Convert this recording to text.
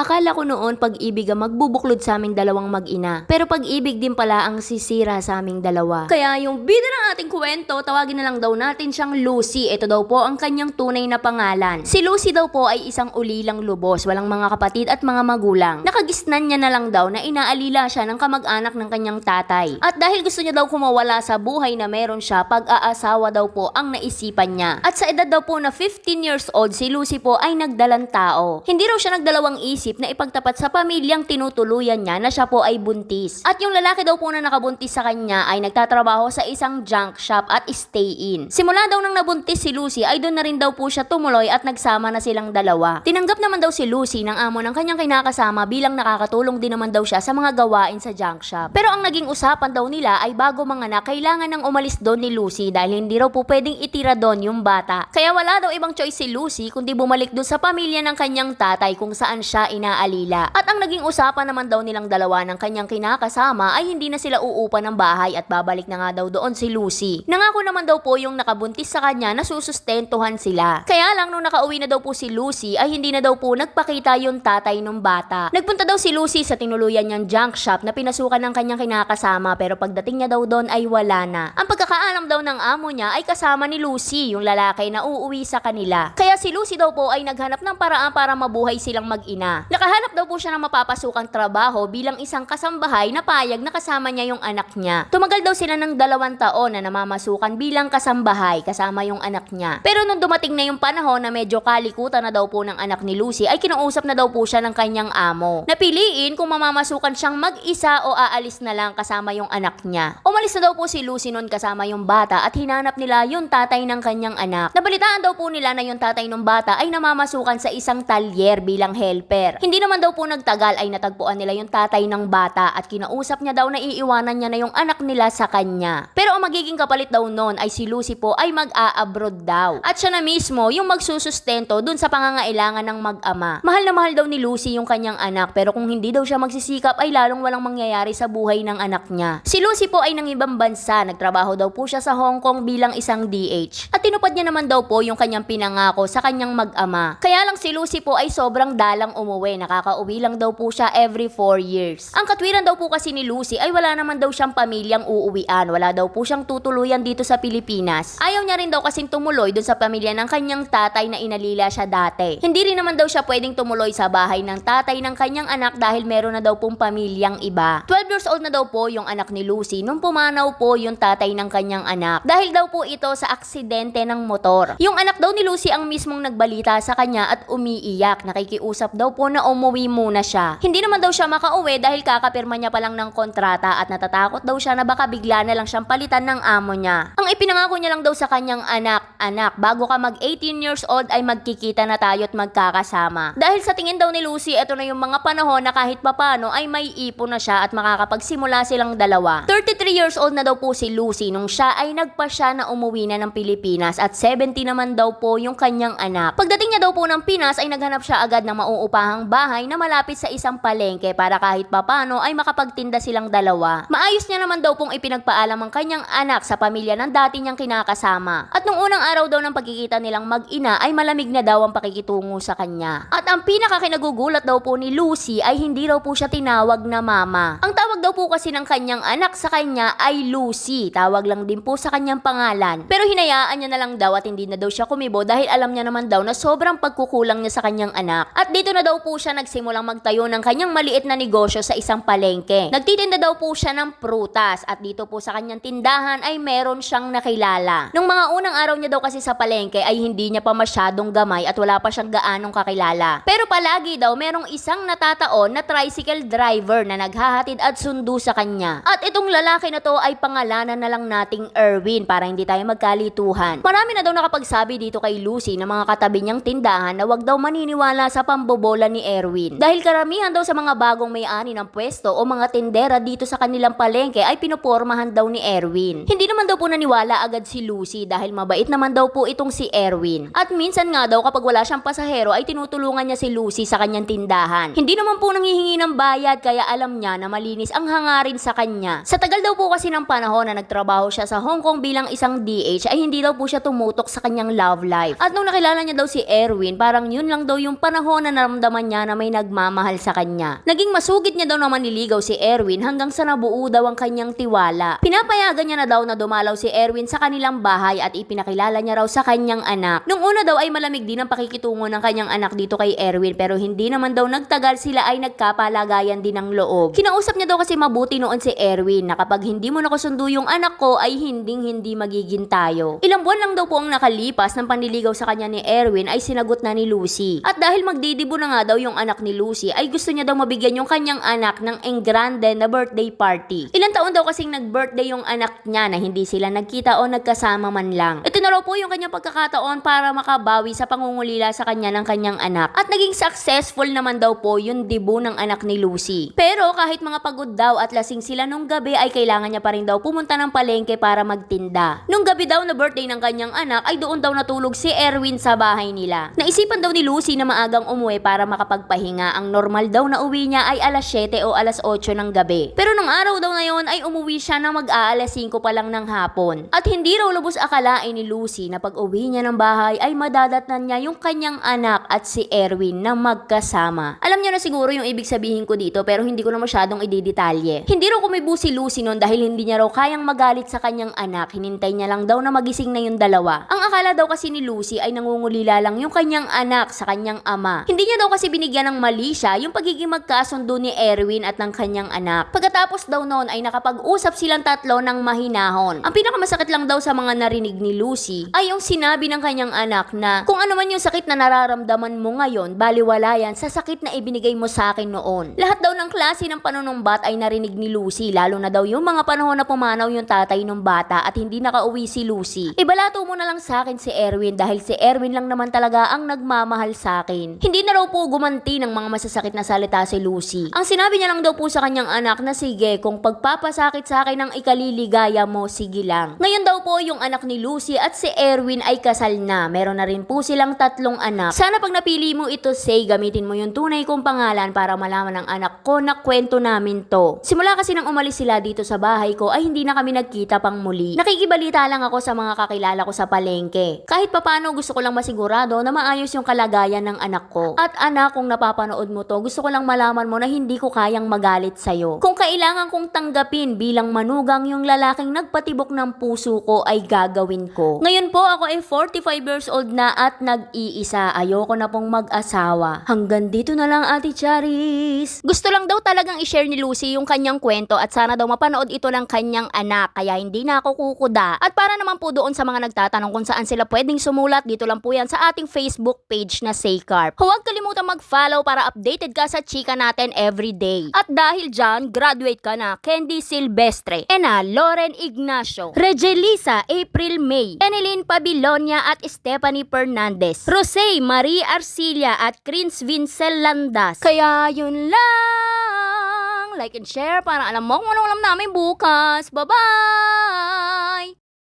Akala ko noon pag-ibig ang magbubuklod sa aming dalawang mag-ina. Pero pag-ibig din pala ang sisira sa aming dalawa. Kaya yung bida ng ating kwento, tawagin na lang daw natin siyang Lucy. Ito daw po ang kanyang tunay na pangalan. Si Lucy daw po ay isang ulilang lubos, walang mga kapatid at mga magulang. Nakagisnan niya na lang daw na inaalila siya ng kamag-anak ng kanyang tatay. At dahil gusto niya daw kumawala sa buhay na meron siya, pag-aasawa daw po ang naisipan niya. At sa edad daw po na 15 years old, si Lucy po ay nagdalang tao. Hindi raw siya nagdalawang isip na ipagtapat sa pamilyang tinutuluyan niya na siya po ay buntis. At yung lalaki daw po na nakabuntis sa kanya ay nagtatrabaho sa isang junk shop at stay-in. Simula daw nang nabuntis si Lucy ay doon na rin daw po siya tumuloy at nagsama na silang dalawa. Tinanggap naman daw si Lucy ng amo ng kanyang kinakasama bilang nakakatulong din naman daw siya sa mga gawain sa junk shop. Pero ang naging usapan daw nila ay bago mga na kailangan nang umalis doon ni Lucy dahil hindi raw po pwedeng itira doon yung bata. Kaya wala daw ibang choice si Lucy kundi bumalik doon sa pamilya ng kanyang tatay kung saan siya inaalila. At ang naging usapan naman daw nilang dalawa ng kanyang kinakasama ay hindi na sila uupa ng bahay at babalik na nga daw doon si Lucy. Nangako naman daw po yung nakabuntis sa kanya na susustentuhan sila. Kaya lang nung nakauwi na daw po si Lucy ay hindi na daw po nagpakita yung tatay ng bata. Nagpunta daw si Lucy sa tinuluyan niyang junk shop na pinasukan ng kanyang kinakasama pero pagdating niya daw doon ay wala na. Ang pagkakaalam daw ng amo niya ay kasama ni Lucy, yung lalaki na uuwi sa kanila. Kaya si Lucy daw po ay naghanap ng paraan para mabuhay silang mag-ina. Nakahanap daw po siya ng mapapasukang trabaho bilang isang kasambahay na payag na kasama niya yung anak niya. Tumagal daw sila ng dalawang taon na namamasukan bilang kasambahay kasama yung anak niya. Pero nung dumating na yung panahon na medyo kalikutan na daw po ng anak ni Lucy ay kinausap na daw po siya ng kanyang amo. Napiliin kung mamamasukan siyang mag-isa o aalis na lang kasama yung anak niya. Umalis na daw po si Lucy noon kasama yung bata at hinanap nila yung tatay ng kanyang anak. Nabalitaan daw po nila na yung tatay ng bata ay namamasukan sa isang talyer bilang helper. Hindi naman daw po nagtagal ay natagpuan nila yung tatay ng bata at kinausap niya daw na iiwanan niya na yung anak nila sa kanya. Pero ang magiging kapalit daw noon ay si Lucy po ay mag-a-abroad daw. At siya na mismo yung magsusustento dun sa pangangailangan ng mag-ama. Mahal na mahal daw ni Lucy yung kanyang anak pero kung hindi daw siya magsisikap ay lalong walang mangyayari sa buhay ng anak niya. Si Lucy po ay nang ibang bansa, nagtrabaho daw po siya sa Hong Kong bilang isang DH. At tinupad niya naman daw po yung kanyang pinangako sa kanyang mag-ama. Kaya lang si Lucy po ay sobrang dalang umuwi, nakakauwi lang daw po siya every 4 years. Ang katwiran daw po kasi ni Lucy ay wala naman daw siyang pamilyang uuwian, wala daw po siyang tutuluyan dito sa Pilipinas. Ayaw niya rin daw kasing tumuloy dun sa pamilya ng kanyang tatay na inalila siya dati. Hindi rin naman daw siya pwedeng tumuloy sa bahay ng tatay ng kanyang anak dahil meron na daw pong pamilyang iba. 12 years old na daw po yung anak ni Lucy nung pumanaw po yung tatay ng kanyang anak. Dahil daw po ito sa aksidente ng motor. Yung anak daw ni Lucy ang mismong nagbalita sa kanya at umiiyak. Nakikiusap daw po na umuwi muna siya. Hindi naman daw siya makauwi dahil kakapirma niya pa lang ng kontrata at natatakot daw siya na baka bigla na lang siyang palitan ng amo niya. Ang ipinangako niya lang daw sa kanyang anak, anak, bago ka mag 18 years old ay magkikita na tayo at magkakasama. Dahil sa tingin daw ni Lucy, ito na yung mga panahon na kahit papano ay may ipon na siya at makakapagsimula silang dalawa. 33 years old na daw po si Lucy nung siya ay nagpa siya na umuwi na ng Pilipinas at 70 naman daw po yung kanyang anak. Pagdating niya daw po ng Pinas ay naghanap siya agad ng mauupahang bahay na malapit sa isang palengke para kahit papano ay makapagtinda silang dalawa. Maayos niya naman daw pong ipinagpaalam ang kanyang anak sa pamilya ng dati niyang kinakasama. At nung unang araw daw ng pagkikita nilang mag-ina ay malamig na daw ang pakikitungo sa kanya. At ang pinakakinagugulat daw po ni Lucy ay hindi raw po siya tinawag na mama. Ang tawag daw po kasi ng kanyang anak sa kanya ay Lucy. Tawag lang din po sa kanyang pangalan. Pero hinayaan niya na lang daw at hindi na daw siya kumibo dahil alam niya naman daw na sobrang pagkukulang niya sa kanyang anak. At dito na daw po siya nagsimulang magtayo ng kanyang maliit na negosyo sa isang palengke. Nagtitinda daw po siya ng prutas at dito po sa kanyang tindahan ay meron siyang nakilala. Nung mga unang araw niya daw kasi sa palengke ay hindi niya pa masyadong gamay at wala pa siyang gaanong kakilala. Pero palagi daw merong isang natataon na tricycle driver na naghahatid at sundo sa kanya. At itong lalaki na to ay pangalanan na lang nating Erwin para hindi tayo magkalituhan. Marami na daw nakapagsabi dito kay Lucy na mga katabi niyang tindahan na wag daw maniniwala sa pambobola ni Erwin. Dahil karamihan daw sa mga bagong may-ani ng pwesto o mga tindera dito sa kanilang palengke ay pinupormahan daw ni Erwin. Hindi naman daw po naniwala agad si Lucy dahil mabait naman daw po itong si Erwin. At minsan nga daw kapag wala siyang pasahero ay tinutulungan niya si Lucy sa kanyang tindahan. Hindi naman po nanghihingi ng bayad kaya alam niya na malinis ang hangarin sa kanya. Sa tagal daw po kasi ng panahon na nagtrabaho siya sa Hong Kong bilang isang DH ay hindi daw po siya tumutok sa kanyang love life. At nung nakilala niya daw si Erwin, parang yun lang daw yung panahon na naramdaman niya na may nagmamahal sa kanya. Naging masugid niya daw na maniligaw si Erwin hanggang sa nabuo daw ang kanyang tiwala. Pinapayagan niya na daw na dumalaw si Erwin sa kanilang bahay at ipinakilala niya raw sa kanyang anak. Nung una daw ay malamig din ang pakikitungo ng kanyang anak dito kay Erwin pero hindi naman daw nagtagal sila ay nagkapalagayan din ng loob. Kinausap niya daw kasi mabuti noon si Erwin na kapag hindi mo nakasundo yung anak ko ay hinding hindi magiging tayo. Ilang buwan lang daw po ang nakalipas ng panliligaw sa kanya ni Erwin ay sinagot na ni Lucy. At dahil magdidibo na nga daw yung anak ni Lucy ay gusto niya daw mabigyan yung kanyang anak ng enggrande na birthday party. Ilang taon daw kasing nag-birthday yung anak niya na hindi sila nagkita o nagkasama man lang. Ito na raw po yung kanyang pagkakataon para makabawi sa pangungulila sa kanya ng kanyang anak. At naging successful naman daw po yung dibo ng anak ni Lucy. Pero kahit mga pagod daw at lasing sila nung gabi ay kailangan niya pa rin daw pumunta ng palengke para magtinda. Nung gabi daw na birthday ng kanyang anak ay doon daw natulog si Erwin sa bahay nila. Naisipan daw ni Lucy na maagang umuwi para makapagpahinga. Ang normal daw na uwi niya ay alas 7 o alas 8 ng gabi. Pero nung araw daw na yon ay umuwi siya na mag-aalas 5 pa lang ng hapon. At hindi raw lubos akalain ni Lucy na pag uwi niya ng bahay ay madadatnan niya yung kanyang anak at si Erwin na magkasama. Alam niyo na siguro yung ibig sabihin ko dito pero hindi ko na masyadong ididetalye. Hindi raw kumibo si Lucy noon dahil hindi niya raw kayang magalit sa kanyang anak. Hinintay niya lang daw na magising na yung dalawa. Ang akala daw kasi ni Lucy ay nangungulila lang yung kanyang anak sa kanyang ama. Hindi niya daw kasi binigyan ng mali siya yung pagiging magkasundo ni Erwin at ng kanyang anak. Pagkatapos daw noon ay nakapag-usap silang tatlo ng mahinahon. Ang pinakamasakit lang daw sa mga narinig ni Lucy ay yung sinabi ng kanyang anak na kung ano man yung sakit na nararamdaman mo ngayon, baliwala yan sa sakit na ibinigay mo sa akin noon. Lahat daw ng klase ng panunumbat ay narinig ni Lucy, lalo na daw yung mga panahon na pumanaw yung tatay ng bata at hindi nakauwi si Lucy. Ibalato mo na lang sa akin si Erwin dahil si Erwin lang naman talaga ang nagmamahal sa akin. Hindi na raw po gumanti ng mga masasakit na salita si Lucy. Ang sinabi niya lang daw po sa kanyang anak na sige, kung pagpapasakit sa akin ng ikaliligaya mo, sige lang. Ngayon daw po yung anak ni Lucy at si Erwin ay kasal na. Meron na rin po silang tatlong anak. Sana pag napili mo ito, say, gamitin mo yung tunay kong pangalan para malaman ng anak ko na kwento namin to. Simula kasi nang umalis sila dito sa bahay ko ay hindi na kami nagkita pang muli. Nakikibalita lang ako sa mga kakilala ko sa palengke. Kahit papano gusto ko lang masigurado na maayos yung kalagayan ng anak ko. At anak, kung napapanood mo to, gusto ko lang malaman mo na hindi ko kayang magalit sa'yo. Kung kailangan kong tanggapin bilang manugang yung lalaking nagpatibok ng puso ko ay gagawin ko. Ngayon po ako ay 45 years old na at nag-iisa. Ayoko na pong mag-asawa. Hanggang dito na lang Ate Charis. Gusto lang daw talagang i-share ni Lucy yung kanyang kwento at sana daw mapanood ito ng kanyang anak kaya hindi na ako kukuda. At para naman po doon sa mga nagtatanong kung saan sila pwedeng sumulat, dito lang po yan sa ating Facebook page na Saycarp. Huwag kalimutan mag-follow para updated ka sa chika natin everyday. At dahil dyan, graduate ka na Candy Silvestre, Ena Loren Ignacio, Regelisa April May, Enelin Pabilonia at Stephanie Fernandez, Rosé Marie Arcilia at Chris Vincel Landas. Kaya yun lang! Like and share para alam mo kung ano alam namin bukas. Bye-bye!